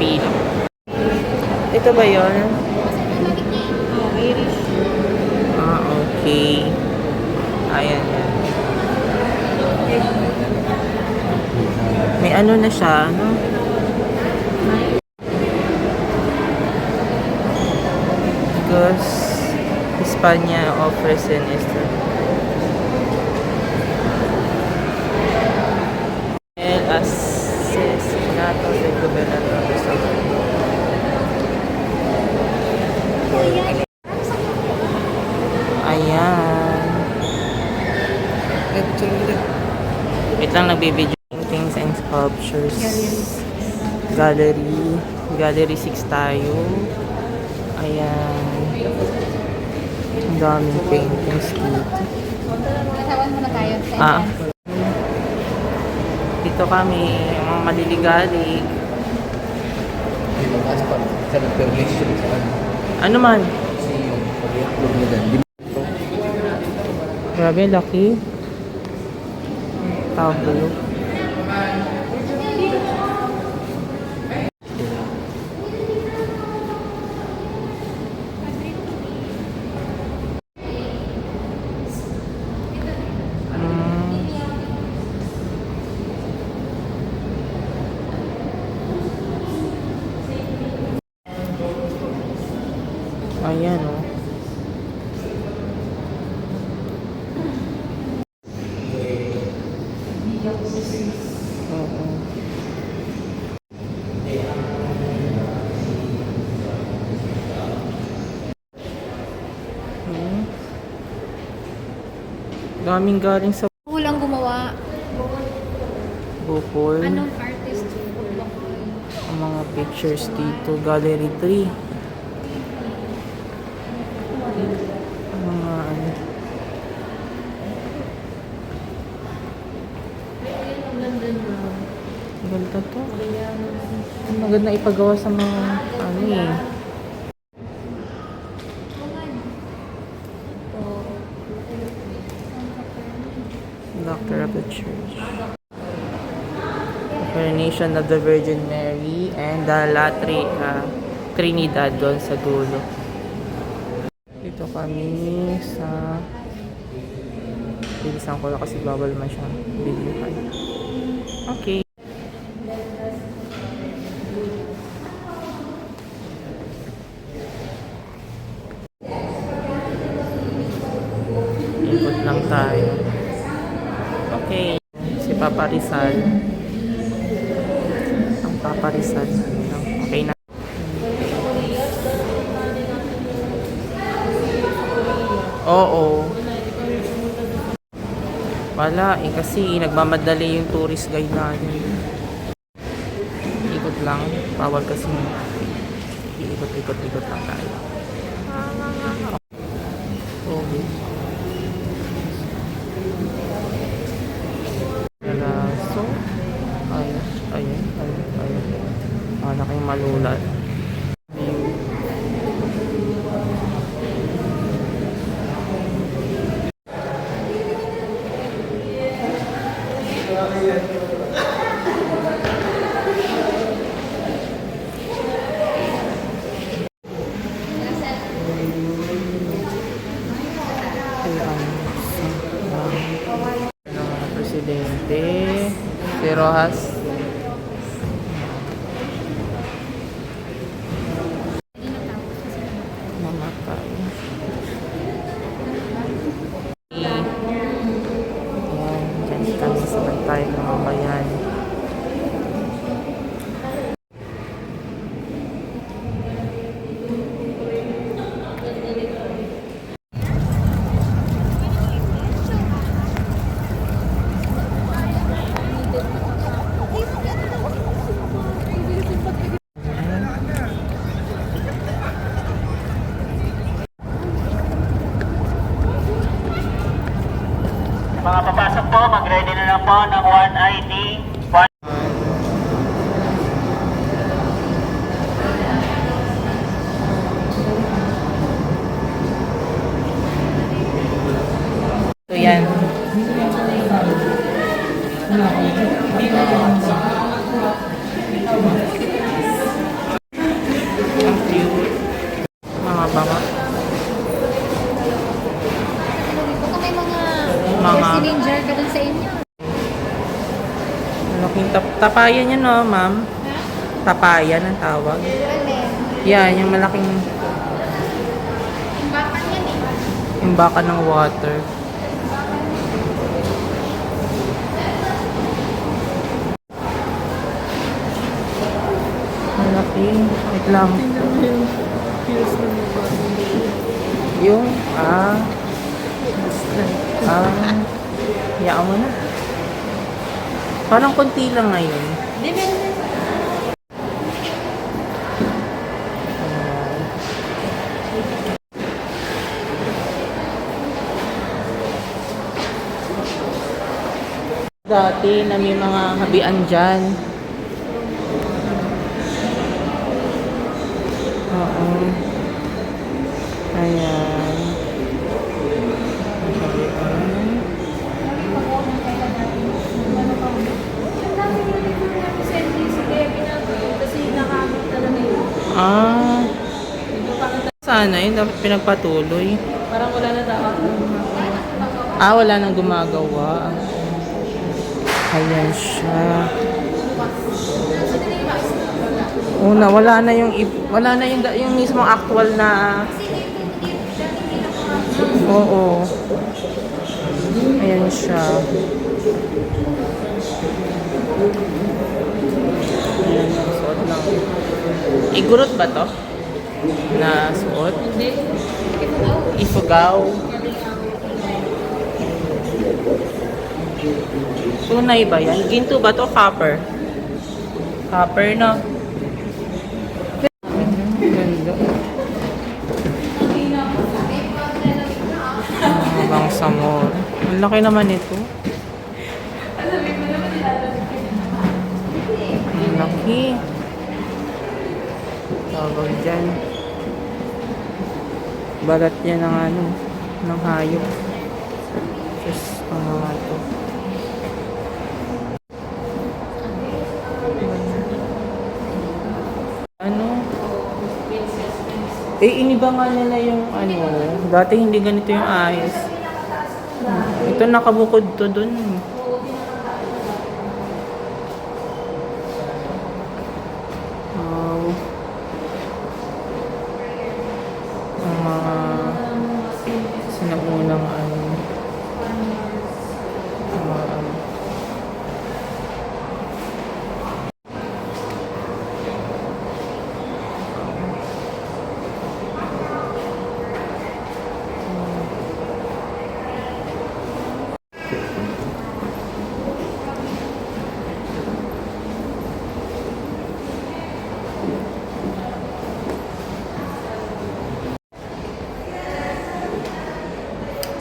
nakapila. Ito ba yon? Irish. Ah, okay. Ayan, yan. May ano na siya, ano? Because Hispania offers an extra. Nagbibideo paintings and sculptures. Gallery. Gallery 6 tayo. Ayan. Ang daming paintings dito. Katawan muna tayo sa Ah. Dito kami, mga maliligalig. Sa nag-permission sa ano. Ano man? Grabe, laki. Tablo. Mm. Ayan, oh. Oo. Hmm. Daming galing sa Kulang gumawa. Bukol. Anong artist? Ang mga pictures dito. Gallery 3. Ang mga ano. Ganda to. Ang maganda ipagawa sa mga ano eh. Doctor of the Church. Coronation of the Virgin Mary and the La Tri, ah, Trinidad doon sa dulo. Dito kami sa bilisan ko lang kasi bawal man siyang bilihan. Okay. Ikot lang tayo. Okay. Si Papa Rizal. Ang Papa Rizal. Okay na. Oo. Wala kasi nagmamadali yung tourist guide natin. Ikot lang. Bawal kasi ikot-ikot-ikot lang tayo. Okay. Peraso. Ayan, ayan, ayan, ayan. Wala kayong malulat. Mga banga. Baka may mga, mga cylinder ka dun sa inyo. Ano kung tap tapayan yan no, ma'am? Tapayan ang tawag. Yan, yung malaking imbakan yan eh. Imbakan ng water. Wait lang. Yung, ah, ah, yaan mo na. Parang konti lang ngayon. Dati na may mga habian dyan. Sana yun, dapat pinagpatuloy. Parang wala na dapat. Ah, wala nang gumagawa. Ayan siya. Una, wala na yung wala na yung yung mismong actual na Oo. Ayan siya. Ayan, suot lang. Igurot ba to? Na suot? Ifugao. Tunay ba yan? Ginto ba to? Copper? Copper na. Ganda. Ah, bang samor. Ang laki naman ito. Ang laki. Tawag dyan. Balat niya ng ano, ng hayop. Diyos, ang mga to. Ano? Eh, iniba nga nila yung ano, dati hindi ganito yung ayos. Ito nakabukod to dun. Wow. Ang mga sinaunang ano. ang mga ano.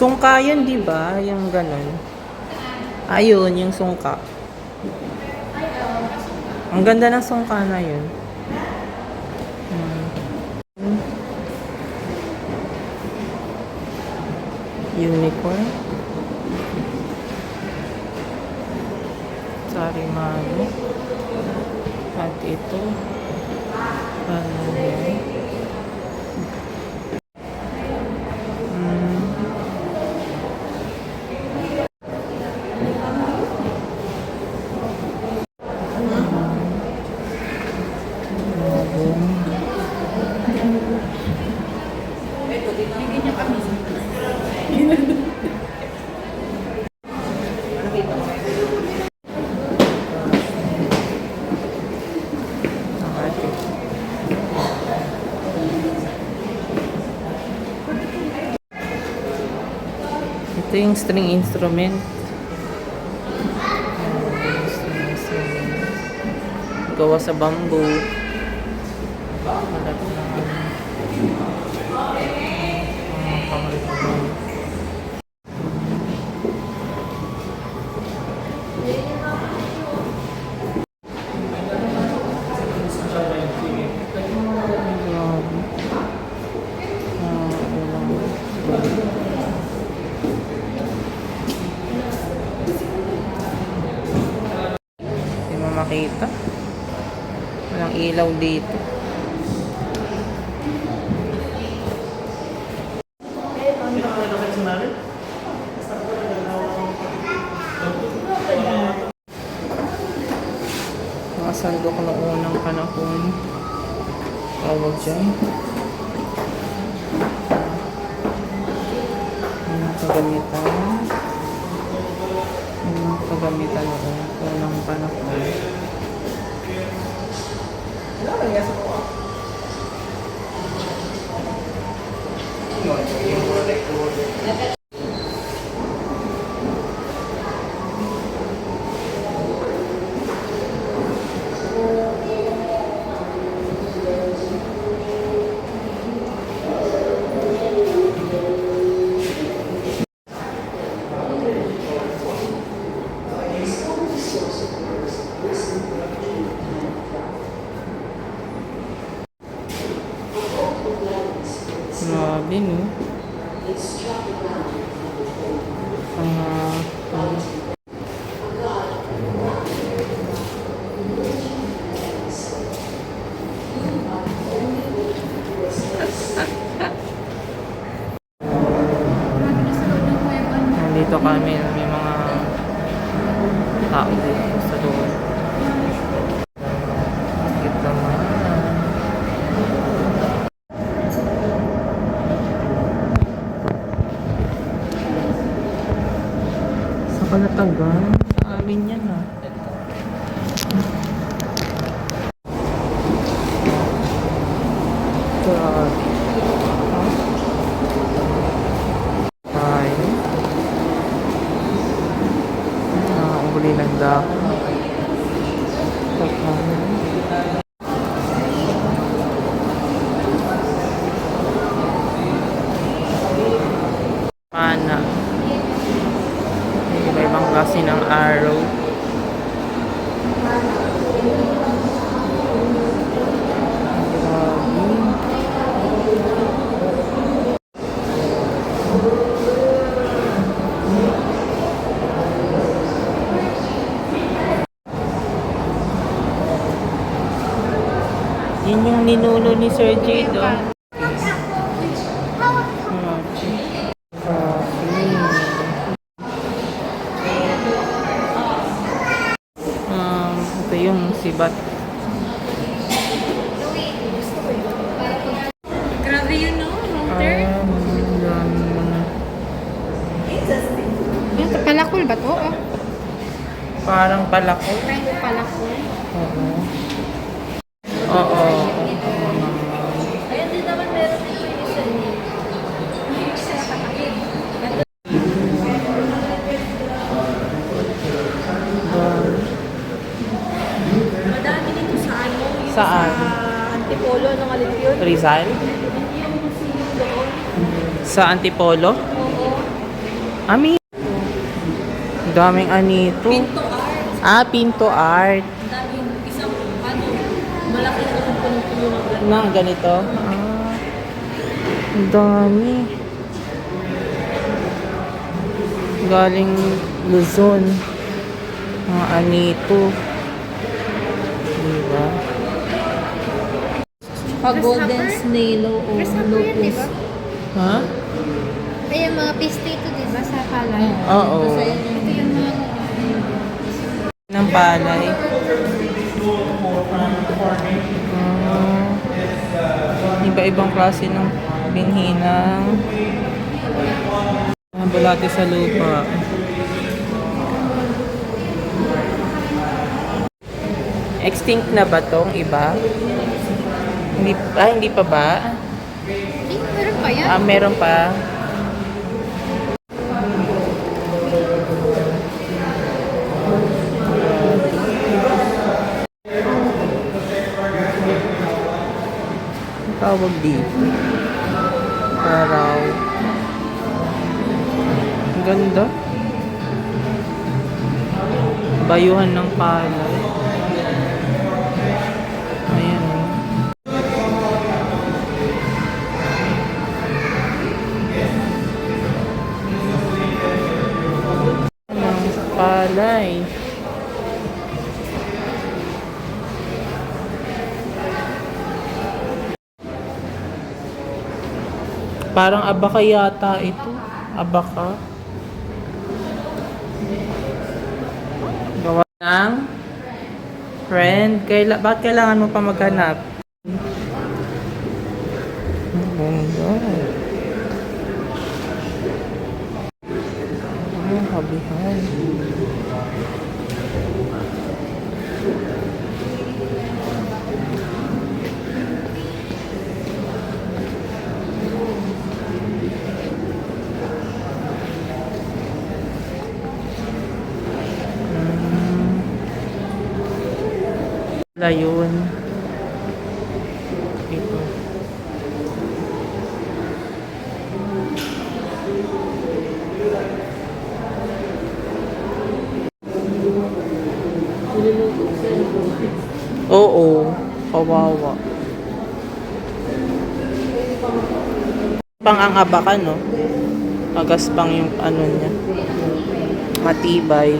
Sungka yan, di ba? Yung ganun. Ayun, yung sungka. Ang ganda ng sungka na yun. Hmm. Unicorn. Sarimano. At ito. Ano yan? Hmm. Ito yung string instrument. Gawa sa bamboo. tao dito. Mga sandok na unang panahon. Tawag dyan. Mga kagamitan. Mga kagamitan noong unang panahon. Grabe, no? Ang, ah, ang Nandito kami, may mga tao dito sa doon. Bakit naman? Kalatagan? Sa amin yan ah. Grabe. Ay. Ah, uli ng dako. Pana. May klase ng. Grabe. Yun yung ninuno ni Sir Jade, oh. Ito yung sibat. Grabe yun, no? Mga- Ito, palakol ba to? Oh, Parang palako. friend ko palakol. Oo. Oo. Ayun din naman meron dito yung isa niya. Dami. Madami dito sa ano, yung Saan? sa Antipolo ng Alipyon. Rizal? Sa Antipolo? Ami. Daming anito. Pinto Art. Ah, Pinto Art. Daming isang, ano, malaki na yung. Na, ganito? Ah. Dami. Galing Luzon. Mga anito. Diba? Pa golden snail o Grasshopper yan, di ba? Ha? Ay, yung mga piste ito, di ba, sa palay? Oo. Basta yun yung Ito yung mga... Ng palay. Ah. Iba-ibang klase ng binhinang mga bulate sa lupa. Extinct na ba tong iba? Hindi, ah, hindi pa ba? Ay, meron pa yan. Ah, meron pa. Tawag dito. Paraw. Ang ganda. Bayuhan ng palay. Ng palay. Parang abaka yata ito. Abaka. Gawa ng Friend, kaila bakit kailangan mo pa maghanap? Ang ganda. Yun. Ito. Oo. Kawawa. Pang ang abakan, no? Agas pang yung ano niya. Matibay.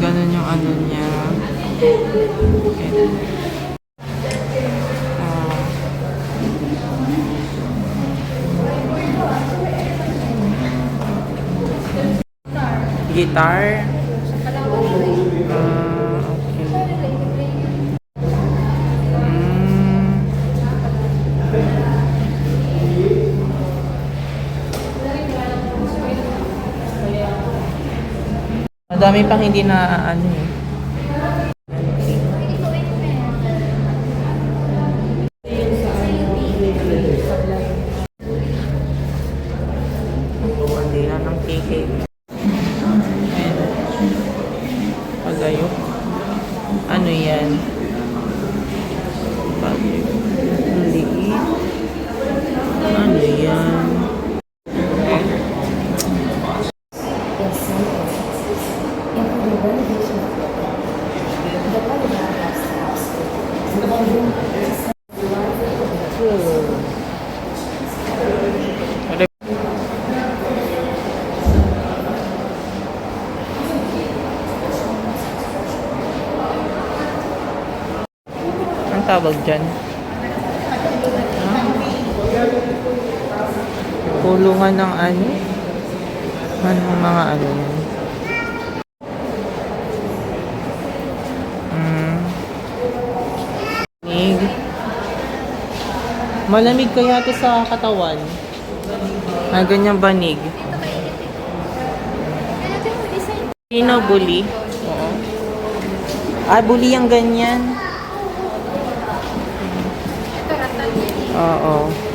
Ganun yung ano niya. Ito. Ah. Guitar. Ah, okay. Mm. Madami pang hindi na ano eh. Hindi na ng KK. Ayan. Pagayo. Ano yan? Pagayo. Liit. Ano yan? Ang tawag dyan? Kulungan ng ano? Anong mga ano yan? Mm. Malamig kaya ito sa katawan. Ah, ganyan banig. Sino bully? Oo. Ah, bully yung ganyan. Oo.